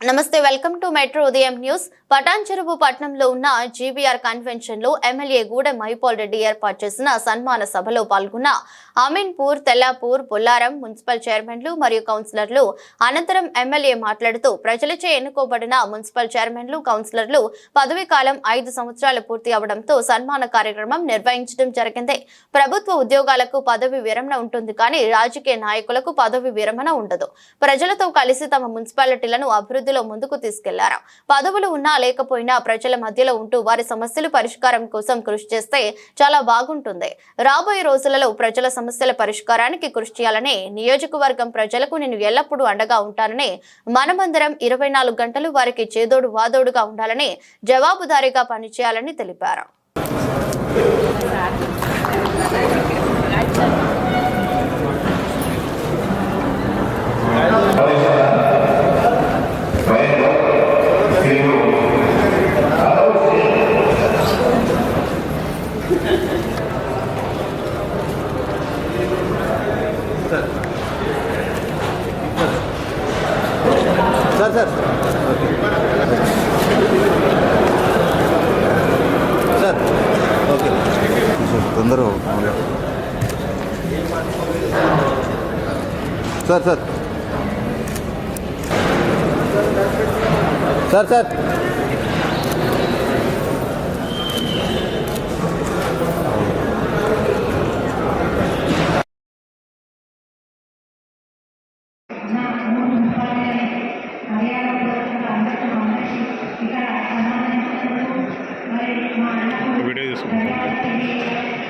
నమస్తే welcome to metro ఉదయం news. Patancheru పట్నంలో ఉన్న జీబీఆర్ కన్వెన్షన్లో ఎమ్మెల్యే గూడెం మహిపాల్ రెడ్డి ఏర్పాటు చేసిన సన్మాన సభలో పాల్గొన్న అమీన్పూర్ తెల్లాపూర్ బొల్లారం మున్సిపల్ చైర్మన్లు మరియు కౌన్సిలర్లు అనంతరం ఎమ్మెల్యే మాట్లాడుతూ ప్రజలచే ఎన్నుకోబడిన మున్సిపల్ చైర్మన్లు కౌన్సిలర్లు పదవీ కాలం ఐదు సంవత్సరాలు పూర్తి అవడంతో సన్మాన కార్యక్రమం నిర్వహించడం జరిగింది. ప్రభుత్వ ఉద్యోగాలకు పదవి విరమణ ఉంటుంది కానీ రాజకీయ నాయకులకు పదవి విరమణ ఉండదు. ప్రజలతో కలిసి తమ మున్సిపాలిటీలను అభివృద్ధిలో ముందుకు తీసుకెళ్ళారు. పదవులు ఉన్నా లేకపోయినా ప్రజల మధ్యలో ఉంటూ వారి సమస్యలు పరిష్కారం కోసం కృషి చేస్తే చాలా బాగుంటుంది. రాబోయే రోజులలో ప్రజల సమస్యల పరిష్కారానికి కృషి చేయాలని నియోజకవర్గం ప్రజలకు నేను ఎల్లప్పుడూ అండగా ఉంటానని మనమందరం ఇరవై నాలుగు గంటలు వారికి చేదోడు వాదోడుగా ఉండాలని జవాబుదారీగా పనిచేయాలని తెలిపారు. సార్ తొందరగా sir sir. Sir sir. Video తీసుకుంటాం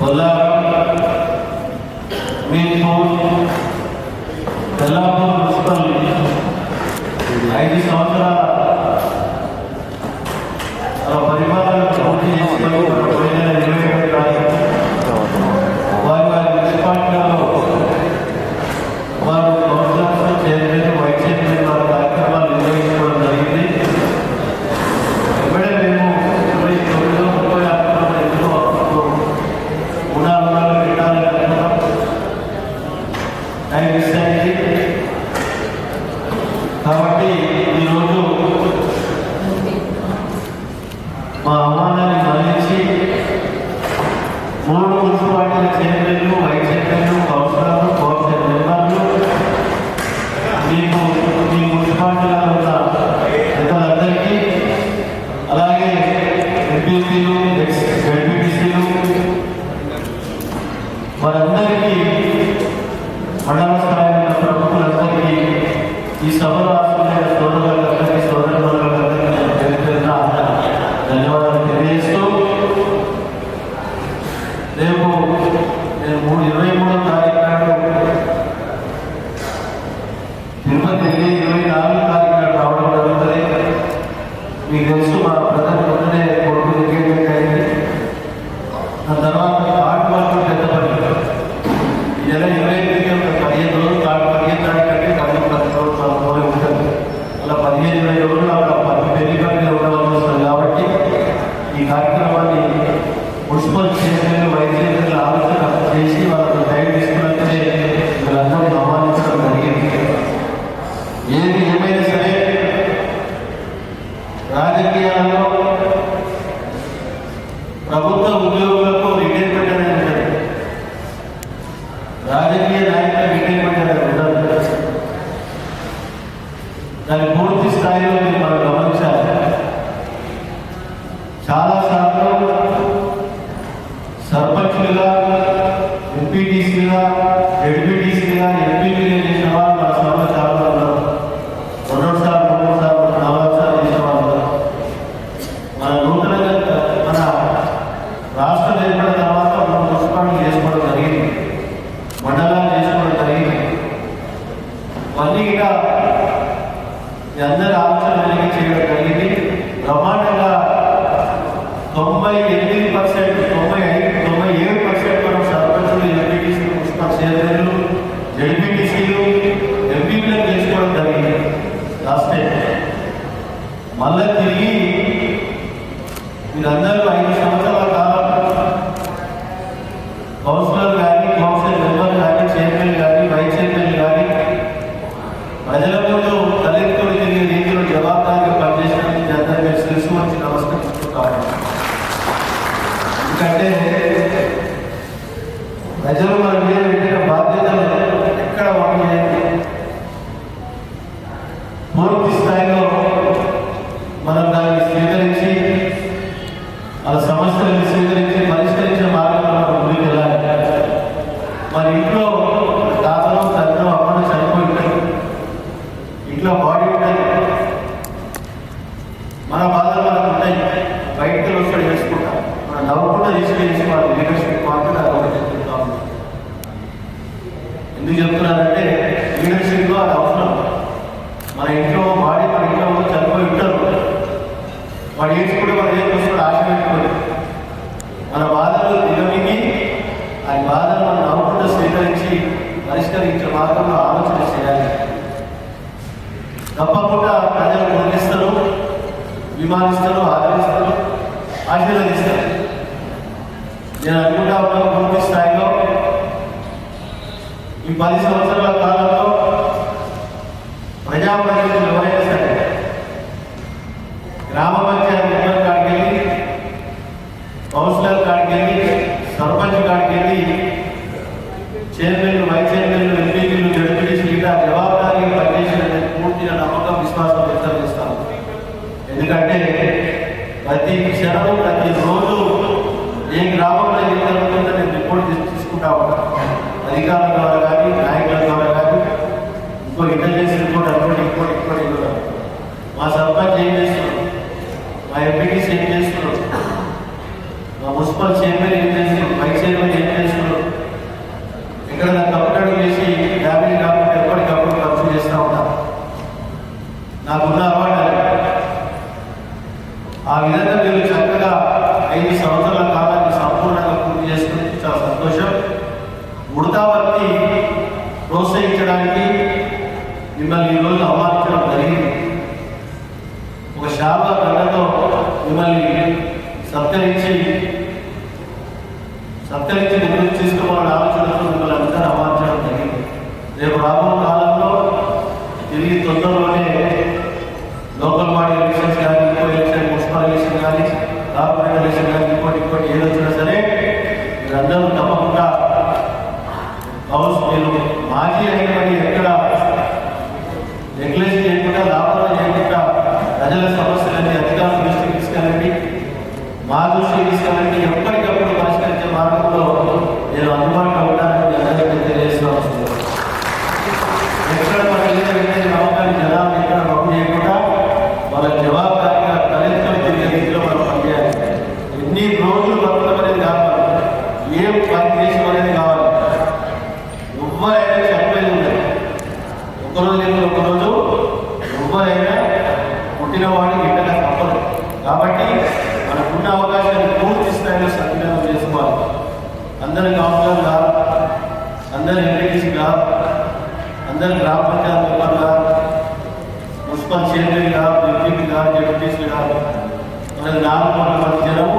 బొల్లారం మీర్పూర్ తెల్లాపూర్ మా అమ్మాలని మరణించి మూడు మున్సిపాలిటీల చైర్మన్లు వైస్ చైర్మన్లు కౌన్సిలర్లు కౌన్సిల్ మెంబర్లు మీకు మీ మున్సిపాలిటీలలో ఉన్న పెద్దలందరికీ అలాగే ఎంపీసీలు ఎంపీటీసీలు వారందరికీ మండల ತಿರುಪತಿಯಲ್ಲಿ ಇರಲಿ ನಾಲ್ಕು ಕಾರ್ಯಕ್ರಮ ರಾವಣ ಬರುತ್ತದೆ ಈಗ ಪ್ರಧಾನ ಮೊದಲನೇ ಕೊಡುಗೆ ಕೇಳಬೇಕಾಗಿದೆ ಆ తర్వాత ಆರ್ಟ್ ಮಾರ್ಕ್ ఇరవై పదిహేను రోజులు పదిహేను తారీఖు అంటే డబ్బులు ప్రతి రోజు ఉంటుంది అలా పదిహేను ఇరవై రోజులు అక్కడ పది పెళ్లి కాబట్టి ఈ కార్యక్రమాన్ని మున్సిపల్ చైర్మన్ రాజకీయ రిటైర్మెంట్ అనేది ఉండదు దాని పూర్తి స్థాయిలో మీరు మనం గమనించాలి చాలా సార్లు సర్పంచ్లుగా ఎంపీటీసీగా ఎడ్పీటీసీగా ఎంపీలుగా చేసిన వాళ్ళు మన సభలో చాలా మంది ఉన్నారు రెండోసారి మూడోసారి నాలుగోసారి చేసిన వాళ్ళు ఉన్నారు. మన నూతనంగా మన రాష్ట్రం ఏర్పడిన తర్వాత మనం మున్సిపాలిటీ చేసుకోవడం జరిగింది మండలాలు చేసుకోవడం జరిగింది ఇవన్నీ కూడా మీ అందరి ఆలోచన కలిగి చేయడం జరిగింది బ్రహ్మాండంగా తొంభై ఎనిమిది పర్సెంట్ తొంభై ఐదు తొంభై ఏడు పర్సెంట్ మనం సర్పంచులు ఎంపీటీసీలు మున్సిపల్ చైర్మన్లు జడ్పీటీసీలు ఎంపీలను చేసుకోవడం జరిగింది లాస్ట్ టైం మళ్ళీ తిరిగి మీరందరూ ఐదు సంవత్సరాల కాలం కౌన్సిలర్ కానీ కౌన్సిల్ మెంబర్ కానీ చైర్మన్ కానీ వైస్ చైర్మన్ కానీ ప్రజల ముందు తలెత్తులు తిరిగే రీతిలో జవాబాదారిగా పనిచేసినందుకు మీ అందరికీ శిరస్సు వచ్చి నమస్కరిస్తున్నాను ఎందుకంటే ప్రజలు మన మీద పెట్టిన బాధ్యతలు ఎక్కడ పంపించండి పూర్తి స్థాయిలో మనం దాన్ని స్వీకరించి వాళ్ళ సమస్యలను స్వీకరించి పరిష్కరించే మార్గంలో మనం ముందుకు వెళ్ళాలి మన ఇంట్లో తాతలో తండ్రిలో అమ్మను చనిపోయి ఉంటారు ఇంట్లో బాడీ ఉంటుంది మన బాధలు మనకు ఉంటాయి బయటకు వస్తాడు చేసుకుంటాం మనం నవ్వకుండా తీసుకెళ్ళేసి లీడర్షిప్ పార్టీ అది ఒకటి చెప్తాం ఎందుకు చెప్తున్నారంటే లీడర్షిప్లో అది అవసరం. మన ఇంట్లో వాడి మన ఇంట్లో వాళ్ళు చనిపోయి ఉంటారు. వాడు ఏడ్చుకుంటే వాడు ఏం వస్తాడు ఆశ పెట్టుకోడు మన బాధలు దిగమిగి ఆ బాధలు మనం నవ్వుకుంటూ స్వీకరించి పరిష్కరించే మార్గంలో ఆలోచన చేయాలి. తప్పకుండా ప్రజలు గుర్తిస్తారు విమానిస్తారు ఆదరిస్తారు ఆశీర్వదిస్తారు. నేను అనుకుంటా ఉన్నాను పూర్తి స్థాయిలో. ఈ పది సంవత్సరాల కాలంలో ప్రజాప్రతినిధులు ఎవరైనా సరే గ్రామ ఏ రిపోర్ట్ తీసుకుంటా ఉంటాను అధికారుల ద్వారా కానీ నాయకుల ద్వారా కానీ ఇంకో ఇంటెలిజెన్స్ రిపోర్ట్ అనుకోండి ఇంకోటి ఇంకోటి ఇంకోటి మా సర్పంచ్ ఏం చేస్తున్నారు మా ఎంపీటీసీ ఏం చేస్తున్నారు మా మున్సిపల్ చైర్మన్ ఏం చేస్తున్నారు వైస్ చైర్మన్ ఏం చేస్తున్నారు ఇక్కడ కంప్యూటర్ చేసి డ్యామేజ్ కాకుండా ఎప్పటికప్పుడు ఖర్చు చేస్తూ ఉంటాం నాకున్న అలవాటు అది. ఆ విధంగా మీరు చక్కగా ఐదు సంవత్సరాల కాలాన్ని సంపూర్ణంగా పూర్తి చేసుకుని చాలా సంతోషం ఉడతా భక్తి ప్రోత్సహించడానికి మిమ్మల్ని ఈరోజు ఆహ్వానించడం జరిగింది ఒక శాప గంటతో మిమ్మల్ని సత్కరించి సత్కరించి ముందుకు తీసుకోవాలని ఆలోచనతో మిమ్మల్ని అందరూ ఆహ్వానించడం జరిగింది. రేపు రాబో కాలంలో తిరిగి తొందరలోనే లోకల్ బాడీ ఎలక్షన్స్ కానీ ఇంకో ఎలక్షన్ మున్సిపల్ ఎలక్షన్ కానీ కార్పొరేట్ ఎలక్షన్ కానీ ఇంకోటి ఇంకోటి ఏది వచ్చినా సరే మీరందరూ తప్పకుండా హౌస్ మీరు మాజీ అయినటువంటి ఎక్కడ నెగ్లెక్ట్ చేయకుండా లాభాలు చేయకుండా ప్రజల సమస్యలు మా దృష్టికి ఎప్పటికప్పుడు పరిష్కరించే మార్గంలో నేను అందుబాటులో మనకున్న అవకాశాన్ని పూర్తి స్థాయిలో సద్వినియోగం చేసుకోవాలి. అందరికి ఆఫ్లైన్గా అందరి ఎంపీటీసీ గా అందరి గ్రామ పంచాయతీ మెంబర్గా మున్సిపల్ చైర్మన్గా ఎంపీపీ గా జడ్పీసీ గా మనకి నాలుగు వందల మంది జనము